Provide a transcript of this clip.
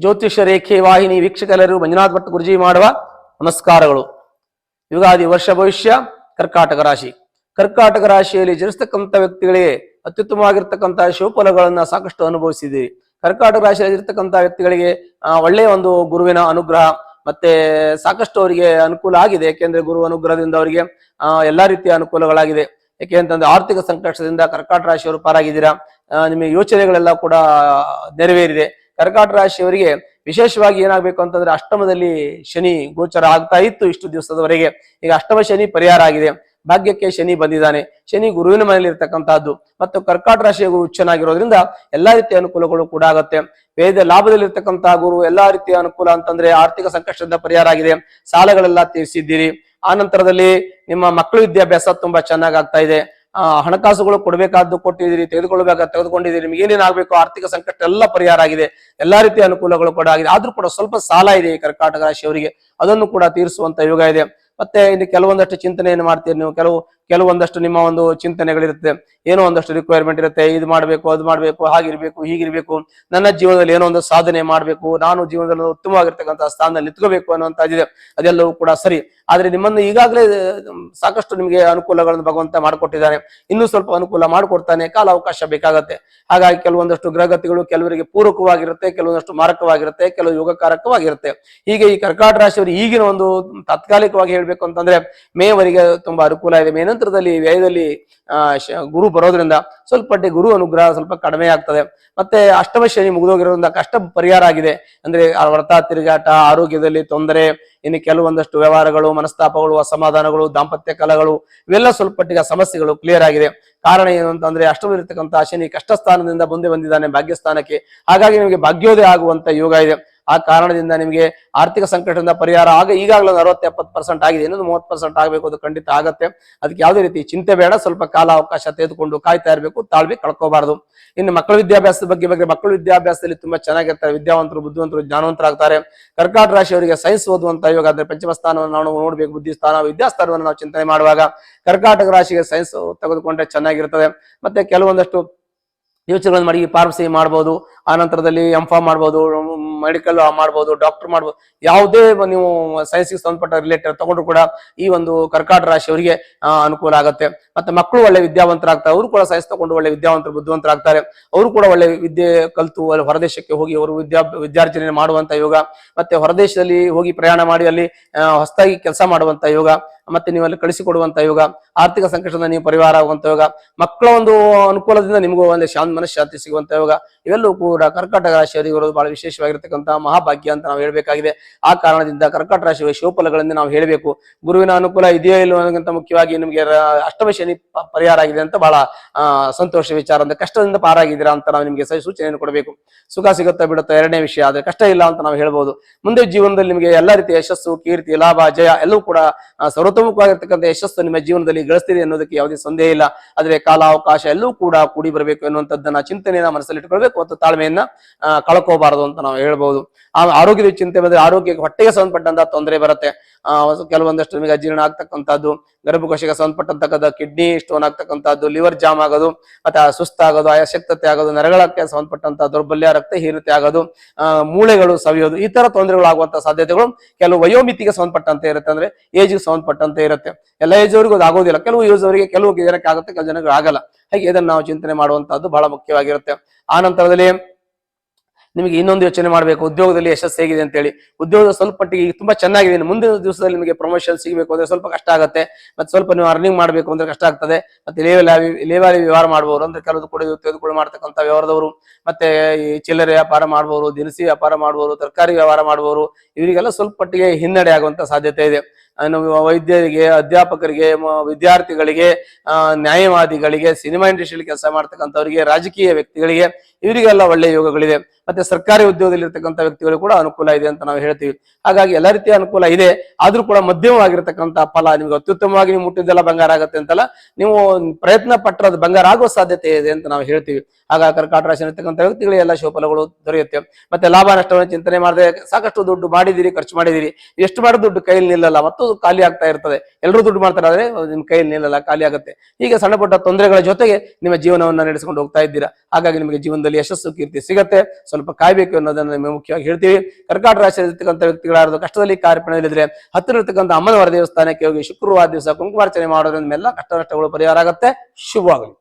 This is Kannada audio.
ಜ್ಯೋತಿಷ್ಯ ರೇಖೆ ವಾಹಿನಿ ವೀಕ್ಷಕರೆಲ್ಲರೂ ಮಂಜುನಾಥ್ ಭಟ್ ಗುರುಜಿ ಮಾಡುವ ನಮಸ್ಕಾರಗಳು ಯುಗಾದಿ ವರ್ಷ ಭವಿಷ್ಯ, ಕರ್ಕಾಟಕ ರಾಶಿ. ಕರ್ಕಾಟಕ ರಾಶಿಯಲ್ಲಿ ಜನಿಸ್ತಕ್ಕಂಥ ವ್ಯಕ್ತಿಗಳಿಗೆ ಅತ್ಯುತ್ತಮವಾಗಿರ್ತಕ್ಕಂಥ ಶಿವಫಲಗಳನ್ನ ಸಾಕಷ್ಟು ಅನುಭವಿಸಿದ್ದೀರಿ. ಕರ್ಕಾಟಕ ರಾಶಿಯಲ್ಲಿ ಇರ್ತಕ್ಕಂಥ ವ್ಯಕ್ತಿಗಳಿಗೆ ಒಳ್ಳೆಯ ಒಂದು ಗುರುವಿನ ಅನುಗ್ರಹ ಮತ್ತೆ ಸಾಕಷ್ಟು ಅವರಿಗೆ ಅನುಕೂಲ ಆಗಿದೆ. ಯಾಕೆಂದ್ರೆ ಗುರು ಅನುಗ್ರಹದಿಂದ ಅವರಿಗೆ ಎಲ್ಲಾ ರೀತಿಯ ಅನುಕೂಲಗಳಾಗಿದೆ. ಯಾಕೆ ಅಂತಂದ್ರೆ ಆರ್ಥಿಕ ಸಂಕಷ್ಟದಿಂದ ಕರ್ಕಾಟಕ ರಾಶಿಯವರು ಪಾರಾಗಿದ್ದೀರಾ? ನಿಮಗೆ ಯೋಚನೆಗಳೆಲ್ಲ ಕೂಡ ನೆರವೇರಿದೆ. ಕರ್ಕಾಟ ರಾಶಿಯವರಿಗೆ ವಿಶೇಷವಾಗಿ ಏನಾಗಬೇಕು ಅಂತಂದ್ರೆ ಅಷ್ಟಮದಲ್ಲಿ ಶನಿ ಗೋಚರ ಆಗ್ತಾ ಇತ್ತು ಇಷ್ಟು ದಿವಸದವರೆಗೆ. ಈಗ ಅಷ್ಟಮ ಶನಿ ಪರಿಹಾರ ಆಗಿದೆ. ಭಾಗ್ಯಕ್ಕೆ ಶನಿ ಬಂದಿದ್ದಾನೆ. ಶನಿ ಗುರುವಿನ ಮನೆಯಲ್ಲಿ ಇರ್ತಕ್ಕಂತಹದ್ದು ಮತ್ತು ಕರ್ಕಾಟ ರಾಶಿಯ ಗುರು ಉಚ್ಚನಾಗಿರೋದ್ರಿಂದ ಎಲ್ಲಾ ರೀತಿಯ ಅನುಕೂಲಗಳು ಕೂಡ ಆಗುತ್ತೆ. ವೇದ ಲಾಭದಲ್ಲಿರ್ತಕ್ಕಂತಹ ಗುರು ಎಲ್ಲಾ ರೀತಿಯ ಅನುಕೂಲ ಅಂತಂದ್ರೆ ಆರ್ಥಿಕ ಸಂಕಷ್ಟದಿಂದ ಪರಿಹಾರ ಆಗಿದೆ. ಸಾಲಗಳೆಲ್ಲ ತೀರಿಸಿದ್ದೀರಿ. ಆ ನಂತರದಲ್ಲಿ ನಿಮ್ಮ ಮಕ್ಕಳ ವಿದ್ಯಾಭ್ಯಾಸ ತುಂಬಾ ಚೆನ್ನಾಗಿ ಆಗ್ತಾ ಇದೆ. ಹಣಕಾಸುಗಳು ಕೊಡಬೇಕಾದ್ದು ಕೊಟ್ಟಿದ್ದೀರಿ ತೆಗೆದುಕೊಳ್ಬೇಕು ತೆಗೆದುಕೊಂಡಿದ್ದೀರಿ, ನಿಮ್ಗೆ ಏನೇನು ಆಗಬೇಕು, ಆರ್ಥಿಕ ಸಂಕಟ ಎಲ್ಲ ಪರಿಹಾರ ಆಗಿದೆ, ಎಲ್ಲಾ ರೀತಿಯ ಅನುಕೂಲಗಳು ಕೂಡ ಆಗಿದೆ. ಆದ್ರೂ ಕೂಡ ಸ್ವಲ್ಪ ಸಾಲ ಇದೆ ಈ ಕರ್ಕಾಟಕ ರಾಶಿಯವರಿಗೆ. ಅದನ್ನು ಕೂಡ ತೀರಿಸುವಂತ ಯೋಗ ಇದೆ. ಮತ್ತೆ ಇಲ್ಲಿ ಕೆಲವೊಂದಷ್ಟು ಚಿಂತನೆಯನ್ನು ಮಾಡ್ತೀರಿ ನೀವು. ಕೆಲವು ಕೆಲವೊಂದಷ್ಟು ನಿಮ್ಮ ಒಂದು ಚಿಂತನೆಗಳಿರುತ್ತೆ. ಏನೋ ಒಂದಷ್ಟು ರಿಕ್ವೈರ್ಮೆಂಟ್ ಇರುತ್ತೆ. ಇದು ಮಾಡಬೇಕು, ಅದು ಮಾಡಬೇಕು, ಹಾಗಿರ್ಬೇಕು, ಹೀಗಿರ್ಬೇಕು. ನನ್ನ ಜೀವನದಲ್ಲಿ ಏನೋ ಒಂದು ಸಾಧನೆ ಮಾಡಬೇಕು. ನಾನು ಜೀವನದಲ್ಲಿ ಉತ್ತಮವಾಗಿರ್ತಕ್ಕಂಥ ಸ್ಥಾನದಲ್ಲಿ ನಿಂತ್ಕೋಬೇಕು ಅನ್ನುವಂಥದ್ದಿದೆ ಅದೆಲ್ಲವೂ ಕೂಡ ಸರಿ. ಆದ್ರೆ ನಿಮ್ಮನ್ನು ಈಗಾಗಲೇ ಸಾಕಷ್ಟು ನಿಮಗೆ ಅನುಕೂಲಗಳನ್ನು ಭಗವಂತ ಮಾಡಿಕೊಟ್ಟಿದ್ದಾನೆ. ಇನ್ನೂ ಸ್ವಲ್ಪ ಅನುಕೂಲ ಮಾಡಿಕೊಡ್ತಾನೆ. ಕಾಲ ಅವಕಾಶ ಬೇಕಾಗತ್ತೆ. ಹಾಗಾಗಿ ಕೆಲವೊಂದಷ್ಟು ಗ್ರಹಗತಿಗಳು ಕೆಲವರಿಗೆ ಪೂರಕವಾಗಿರುತ್ತೆ, ಕೆಲವೊಂದಷ್ಟು ಮಾರಕವಾಗಿರುತ್ತೆ, ಕೆಲವು ಯೋಗಕಾರಕವಾಗಿರುತ್ತೆ. ಹೀಗೆ ಈ ಕರ್ಕಾಟ ರಾಶಿಯವರು ಈಗಿನ ಒಂದು ತಾತ್ಕಾಲಿಕವಾಗಿ ಹೇಳ್ಬೇಕು ಅಂತಂದ್ರೆ ಮೇವರಿಗೆ ತುಂಬಾ ಅನುಕೂಲ ಇದೆ. ಮೇ ನಂತರದಲ್ಲಿ ವ್ಯಯದಲ್ಲಿ ಗುರು ಬರೋದ್ರಿಂದ ಸ್ವಲ್ಪ ಗುರು ಅನುಗ್ರಹ ಸ್ವಲ್ಪ ಕಡಿಮೆ ಆಗ್ತದೆ. ಮತ್ತೆ ಅಷ್ಟಮ ಶನಿ ಮುಗಿದೋಗಿರೋದ್ರಿಂದ ಕಷ್ಟ ಪರಿಹಾರ ಆಗಿದೆ. ಅಂದ್ರೆ ವ್ರತ, ತಿರುಗಾಟ, ಆರೋಗ್ಯದಲ್ಲಿ ತೊಂದರೆ, ಇನ್ನು ಕೆಲವೊಂದಷ್ಟು ವ್ಯವಹಾರಗಳು, ಮನಸ್ತಾಪಗಳು, ಅಸಮಾಧಾನಗಳು, ದಾಂಪತ್ಯ ಕಲಗಳು, ಇವೆಲ್ಲ ಸ್ವಲ್ಪ ಮಟ್ಟಿಗೆ ಸಮಸ್ಯೆಗಳು ಕ್ಲಿಯರ್ ಆಗಿದೆ. ಕಾರಣ ಏನು ಅಂತಂದ್ರೆ ಅಷ್ಟಮಿರ್ತಕ್ಕಂಥ ಶನಿ ಕಷ್ಟ ಸ್ಥಾನದಿಂದ ಮುಂದೆ ಬಂದಿದ್ದಾನೆ, ಭಾಗ್ಯಸ್ಥಾನಕ್ಕೆ. ಹಾಗಾಗಿ ನಿಮಗೆ ಭಾಗ್ಯೋದಯ ಆಗುವಂತ ಯೋಗ ಇದೆ. ಆ ಕಾರಣದಿಂದ ನಿಮಗೆ ಆರ್ಥಿಕ ಸಂಕಟದಿಂದ ಪರಿಹಾರ ಆಗ ಈಗಾಗಲೇ ಒಂದು ಅರವತ್ತು ಎಪ್ಪತ್ತು ಪರ್ಸೆಂಟ್ ಆಗಿದೆ. ಇನ್ನೊಂದು ಮೂವತ್ತು ಪರ್ಸೆಂಟ್ ಆಗಬೇಕು ಅದು ಖಂಡಿತ ಆಗತ್ತೆ. ಅದಕ್ಕೆ ಯಾವುದೇ ರೀತಿ ಚಿಂತೆ ಬೇಡ. ಸ್ವಲ್ಪ ಕಾಲ ಅವಕಾಶ ತೆಗೆದುಕೊಂಡು ಕಾಯ್ತಾ ಇರಬೇಕು ತಾಳ್ವಿ ಕಳ್ಕೋಬಾರದು. ಇನ್ನು ಮಕ್ಕಳ ವಿದ್ಯಾಭ್ಯಾಸದ ಬಗ್ಗೆ ಬಗ್ಗೆ ಮಕ್ಕಳ ವಿದ್ಯಾಭ್ಯಾಸದಲ್ಲಿ ತುಂಬಾ ಚೆನ್ನಾಗಿರ್ತಾರೆ. ವಿದ್ಯಾವಂತರು, ಬುದ್ಧಿವಂತರು ಜ್ಞಾನವಂತರಾಗ್ತಾರೆ. ಕರ್ಕಾಟ ರಾಶಿಯವರಿಗೆ ಸೈನ್ಸ್ ಓದುವಂತ ಯೋಗ ಅಂದ್ರೆ ಪಂಚಮ ಸ್ಥಾನವನ್ನು ನಾವು ನೋಡಬೇಕು. ಬುದ್ಧಿ ಸ್ಥಾನ, ವಿದ್ಯಾಸ್ಥಾನವನ್ನು ನಾವು ಚಿಂತನೆ ಮಾಡುವಾಗ ಕರ್ಕಾಟಕ ರಾಶಿಗೆ ಸೈನ್ಸ್ ತೆಗೆದುಕೊಂಡ್ರೆ ಚೆನ್ನಾಗಿರ್ತದೆ. ಮತ್ತೆ ಕೆಲವೊಂದಷ್ಟು ಯೋಚನೆಗಳನ್ನು ಮಾಡಿ ಫಾರ್ಮಸಿ ಮಾಡ್ಬೋದು. ಆ ನಂತರದಲ್ಲಿ ಎಂ ಫಾರ್ಮ್ ಮಾಡ್ಬೋದು. ಮೆಡಿಕಲ್ ಮಾಡ್ಬೋದು ಡಾಕ್ಟರ್ ಮಾಡ್ಬೋದು, ಯಾವುದೇ ನೀವು ಸೈನ್ಸ್ಗೆ ಸಂಬಂಧಪಟ್ಟ ರಿಲೇಟೆಡ್ ತಗೊಂಡ್ರು ಕೂಡ ಈ ಒಂದು ಕರ್ಕಾಟ ರಾಶಿಯವರಿಗೆ ಅನುಕೂಲ ಆಗುತ್ತೆ. ಮತ್ತೆ ಮಕ್ಕಳು ಒಳ್ಳೆ ವಿದ್ಯಾವಂತರಾಗ್ತಾರೆ, ಅವರು ಕೂಡ ಸೈನ್ಸ್ ತಗೊಂಡು ಒಳ್ಳೆ ವಿದ್ಯಾವಂತರು, ಬುದ್ಧಿವಂತರಾಗ್ತಾರೆ. ಅವರು ಕೂಡ ಒಳ್ಳೆ ವಿದ್ಯೆ ಕಲಿತು ಹೊರದೇಶಕ್ಕೆ ಹೋಗಿ ಅವರು ವಿದ್ಯಾ ವಿದ್ಯಾರ್ಜನೆ ಮಾಡುವಂತ ಯೋಗ, ಮತ್ತೆ ಹೊರದೇಶದಲ್ಲಿ ಹೋಗಿ ಪ್ರಯಾಣ ಮಾಡಿ ಅಲ್ಲಿ ಹೊಸದಾಗಿ ಕೆಲಸ ಮಾಡುವಂತ ಯೋಗ, ಮತ್ತೆ ನೀವು ಅಲ್ಲಿ ಕಳಿಸಿಕೊಡುವಂತ ಯೋಗ, ಆರ್ಥಿಕ ಸಂಕಷ್ಟದಿಂದ ನೀವು ಪರಿಹಾರ ಆಗುವಂತ ಯೋಗ, ಮಕ್ಕಳ ಒಂದು ಅನುಕೂಲದಿಂದ ನಿಮಗೂ ಒಂದು ಶಾಂತ ಮನಃಶಾಂತಿ ಸಿಗುವಂತ ಯೋಗ, ಇವೆಲ್ಲವೂ ಕೂಡ ಕರ್ಕಾಟಕ ರಾಶಿಯವರಿಗೆ ಬಹಳ ಬಹಳ ವಿಶೇಷವಾಗಿರ್ತಕ್ಕಂತಹ ಮಹಾಭಾಗ್ಯ ಅಂತ ನಾವು ಹೇಳಬೇಕಾಗಿದೆ. ಆ ಕಾರಣದಿಂದ ಕರ್ಕಟ ರಾಶಿಯ ಶಿವಫಲಗಳನ್ನು ನಾವು ಹೇಳಬೇಕು. ಗುರುವಿನ ಅನುಕೂಲ ಇದೆಯೋ ಇಲ್ಲ ಅನ್ನೋದಕ್ಕಿಂತ ಮುಖ್ಯವಾಗಿ ನಿಮಗೆ ಅಷ್ಟಮ ಶನಿ ಪರಿಹಾರ ಆಗಿದೆ ಅಂತ ಬಹಳ ಸಂತೋಷ ವಿಚಾರ ಅಂದ್ರೆ ಕಷ್ಟದಿಂದ ಪಾರಾಗಿದ್ದೀರಾ ಅಂತ ನಾವು ನಿಮಗೆ ಸರಿ ಸೂಚನೆಯನ್ನು ಕೊಡಬೇಕು. ಸುಖ ಸಿಗುತ್ತಾ ಬಿಡುತ್ತಾ ಎರಡನೇ ವಿಷಯ ಆದ್ರೆ ಕಷ್ಟ ಇಲ್ಲ ಅಂತ ನಾವು ಹೇಳ್ಬೋದು. ಮುಂದೆ ಜೀವನದಲ್ಲಿ ನಿಮಗೆ ಎಲ್ಲಾ ರೀತಿಯ ಯಶಸ್ಸು, ಕೀರ್ತಿ, ಲಾಭ, ಜಯ ಎಲ್ಲವೂ ಕೂಡ ಸರ್ವತೋಮುಖವಾಗಿರ್ತಕ್ಕಂಥ ಯಶಸ್ಸು ನಿಮ್ಮ ಜೀವನದಲ್ಲಿ ಗಳಿಸ್ತೀರಿ ಅನ್ನೋದಕ್ಕೆ ಯಾವುದೇ ಸಂದೇಹ ಇಲ್ಲ. ಆದ್ರೆ ಕಾಲ ಅವಕಾಶ ಎಲ್ಲವೂ ಕೂಡ ಕೂಡಿ ಬರಬೇಕು ಎನ್ನುವಂಥದ್ದನ್ನ ಚಿಂತನೆಯನ್ನ ಮನಸ್ಸಲ್ಲಿ ಇಟ್ಕೊಳ್ಬೇಕು ಮತ್ತು ತಾಳ್ಮೆಯನ್ನ ಕಳ್ಕೋಬಾರದು ಅಂತ ನಾವು ಹೇಳ್ಬೋದು. ಆ ಆರೋಗ್ಯದ ಚಿಂತೆ ಬಂದ್ರೆ ಆರೋಗ್ಯಕ್ಕೆ ಹೊಟ್ಟೆಗೆ ಸಂಬಂಧಪಟ್ಟಂತ ತೊಂದರೆ ಬರುತ್ತೆ. ಆ, ಕೆಲವೊಂದಷ್ಟು ನಿಮಗೆ ಅಜೀರ್ಣ ಆಗ್ತಕ್ಕಂಥದ್ದು, ಗರ್ಭಕೋಶಕ್ಕೆ ಸಂಬಂಧಪಟ್ಟಂತಕ್ಕಂಥ ಕಿಡ್ನಿ ಸ್ಟೋನ್ ಆಗ್ತಕ್ಕಂಥದ್ದು ಲಿವರ್ ಜಾಮ್ ಆಗೋದು ಆ ಸುಸ್ತಾಗೋದು ಅಶಕ್ತತೆ ಆಗೋದು, ನರಗಳಕ್ಕೆ ಸಂಬಂಧಪಟ್ಟಂತ ದೌರ್ಬಲ್ಯ ರಕ್ತ ಹೀರತೆ ಆಗೋದು ಮೂಳೆಗಳು ಸವಿಯೋದು, ಈ ತರ ತೊಂದರೆಗಳು ಆಗುವಂತ ಸಾಧ್ಯತೆಗಳು ಕೆಲವು ವಯೋಮಿತಿಗೆ ಸಂಬಂಧಪಟ್ಟಂತೆ ಇರುತ್ತೆ. ಅಂದ್ರೆ ಏಜ್ಗೆ ಸಂಬಂಧಪಟ್ಟಂತೆ ಇರುತ್ತೆ. ಎಲ್ಲ ಏಜ್ ಅವರಿಗೂ ಆಗೋದಿಲ್ಲ. ಕೆಲವು ಯೂಸ್ ಅವರಿಗೆ ಕೆಲವು ಜನಕ್ಕೆ ಆಗುತ್ತೆ, ಕೆಲವು ಜನಗಳು ಆಗಲ್ಲ. ಹಾಗೆ ಇದನ್ನ ನಾವು ಚಿಂತನೆ ಮಾಡುವಂತಹದ್ದು ಬಹಳ ಮುಖ್ಯವಾಗಿರುತ್ತೆ. ಆ ನಂತರದಲ್ಲಿ ನಿಮಗೆ ಇನ್ನೊಂದು ಯೋಚನೆ ಮಾಡಬೇಕು. ಉದ್ಯೋಗದಲ್ಲಿ ಯಶಸ್ಸು ಹೇಗಿದೆ ಅಂತೇಳಿ. ಉದ್ಯೋಗ ಸ್ವಲ್ಪ ಮಟ್ಟಿಗೆ ಈಗ ತುಂಬಾ ಚೆನ್ನಾಗಿದೆ. ಮುಂದಿನ ದಿವಸದಲ್ಲಿ ನಿಮಗೆ ಪ್ರಮೋಷನ್ ಸಿಗಬೇಕು ಅಂದ್ರೆ ಸ್ವಲ್ಪ ಕಷ್ಟ ಆಗುತ್ತೆ. ಮತ್ತೆ ಸ್ವಲ್ಪ ನೀವು ಅರ್ನಿಂಗ್ ಮಾಡಬೇಕು ಅಂದ್ರೆ ಕಷ್ಟ ಆಗ್ತದೆ. ಮತ್ತೆ ಲೇವಲಿ ಲೇವಾಲಿ ವ್ಯವಹಾರ ಮಾಡಬಹುದು ಅಂದ್ರೆ ಕೆಲವು ಕೂಡ ತೆಗೆದುಕೊಂಡು ಮಾಡ್ತಕ್ಕಂಥ ವ್ಯವಹಾರದವರು, ಮತ್ತೆ ಈ ಚಿಲ್ಲರೆ ವ್ಯಾಪಾರ ಮಾಡಬಹುದು ದಿನಸಿ ವ್ಯಾಪಾರ ಮಾಡಬಹುದು ತರಕಾರಿ ವ್ಯವಹಾರ ಮಾಡಬಹುದು ಇವರಿಗೆಲ್ಲ ಸ್ವಲ್ಪ ಮಟ್ಟಿಗೆ ಹಿನ್ನಡೆ ಆಗುವಂತ ಸಾಧ್ಯತೆ ಇದೆ. ವೈದ್ಯರಿಗೆ, ಅಧ್ಯಾಪಕರಿಗೆ ವಿದ್ಯಾರ್ಥಿಗಳಿಗೆ ನ್ಯಾಯವಾದಿಗಳಿಗೆ, ಸಿನಿಮಾ ಇಂಡಸ್ಟ್ರಿಯಲ್ಲಿ ಕೆಲಸ ಮಾಡ್ತಕ್ಕಂಥವರಿಗೆ, ರಾಜಕೀಯ ವ್ಯಕ್ತಿಗಳಿಗೆ ಇವರಿಗೆಲ್ಲ ಒಳ್ಳೆಯ ಯೋಗಗಳಿದೆ. ಮತ್ತೆ ಸರ್ಕಾರಿ ಉದ್ಯೋಗದಲ್ಲಿ ಇರ್ತಕ್ಕಂಥ ವ್ಯಕ್ತಿಗಳು ಕೂಡ ಅನುಕೂಲ ಇದೆ ಅಂತ ನಾವು ಹೇಳ್ತೀವಿ. ಹಾಗಾಗಿ ಎಲ್ಲ ರೀತಿಯ ಅನುಕೂಲ ಇದೆ. ಆದ್ರೂ ಕೂಡ ಮಧ್ಯಮವಾಗಿರ್ತಕ್ಕಂಥ ಫಲ ನಿಮ್ಗೆ ಅತ್ಯುತ್ತಮವಾಗಿ ನೀವು ಮುಟ್ಟಿದ್ದೆಲ್ಲ ಬಂಗಾರ ಆಗತ್ತೆ ಅಂತಲ್ಲ, ನೀವು ಪ್ರಯತ್ನ ಪಟ್ಟರೆ ಅದು ಬಂಗಾರ ಆಗುವ ಸಾಧ್ಯತೆ ಇದೆ ಅಂತ ನಾವು ಹೇಳ್ತೀವಿ. ಹಾಗಾಗಿ ಕರ್ಕಾಟ ರಾಶಿ ಇರ್ತಕ್ಕಂಥ ವ್ಯಕ್ತಿಗಳಿಗೆ ಎಲ್ಲ ಶುಭಫಲಗಳು ದೊರೆಯುತ್ತೆ. ಮತ್ತೆ ಲಾಭ ನಷ್ಟವನ್ನು ಚಿಂತನೆ ಮಾಡದೆ ಸಾಕಷ್ಟು ದುಡ್ಡು ಮಾಡಿದಿರಿ ಖರ್ಚು ಮಾಡಿದಿರಿ ಎಷ್ಟು ಮಾಡಿದ ದುಡ್ಡು ಕೈಯಲ್ಲಿ ನಿಲ್ಲಲ್ಲ, ಮತ್ತು ಖಾಲಿ ಆಗ್ತಾ ಇರ್ತದೆ. ಎಲ್ಲರೂ ದುಡ್ಡು ಮಾಡ್ತಾರೆ, ಆದ್ರೆ ನಿಮ್ ಕೈಯಲ್ಲಿ ನಿಲ್ಲಲ್ಲ, ಖಾಲಿ ಆಗುತ್ತೆ. ಹೀಗೆ ಸಣ್ಣ ಪುಟ್ಟ ತೊಂದರೆಗಳ ಜೊತೆಗೆ ನಿಮ್ಮ ಜೀವನವನ್ನ ನಡೆಸಿಕೊಂಡು ಹೋಗ್ತಾ ಇದ್ದೀರಾ. ಹಾಗಾಗಿ ನಿಮಗೆ ಜೀವನದಲ್ಲಿ ಯಶಸ್ಸು, ಕೀರ್ತಿ ಸಿಗತ್ತೆ. ಸ್ವಲ್ಪ ಕಾಯ್ಬೇಕು ಅನ್ನೋದನ್ನ ನಿಮಗೆ ಮುಖ್ಯವಾಗಿ ಹೇಳ್ತೀವಿ. ಕರ್ಕಾಟಕ ರಾಶಿಯಲ್ಲಿರ್ತಕ್ಕಂಥ ವ್ಯಕ್ತಿಗಳಾದ ಕಷ್ಟದಲ್ಲಿ ಕಾರ್ಯಪಣದಲ್ಲಿದ್ರೆ ಹತ್ತಿರತಕ್ಕಂಥ ಅಮ್ಮನವರ ದೇವಸ್ಥಾನಕ್ಕೆ ಹೋಗಿ ಶುಕ್ರವಾರ ದಿವಸ ಕುಂಕುಮಾರ್ಚನೆ ಮಾಡೋದ್ರಿಂದ ಎಲ್ಲ ಕಷ್ಟ ನಷ್ಟಗಳು ಪರಿಹಾರ ಆಗುತ್ತೆ. ಶುಭವಾಗಲಿ.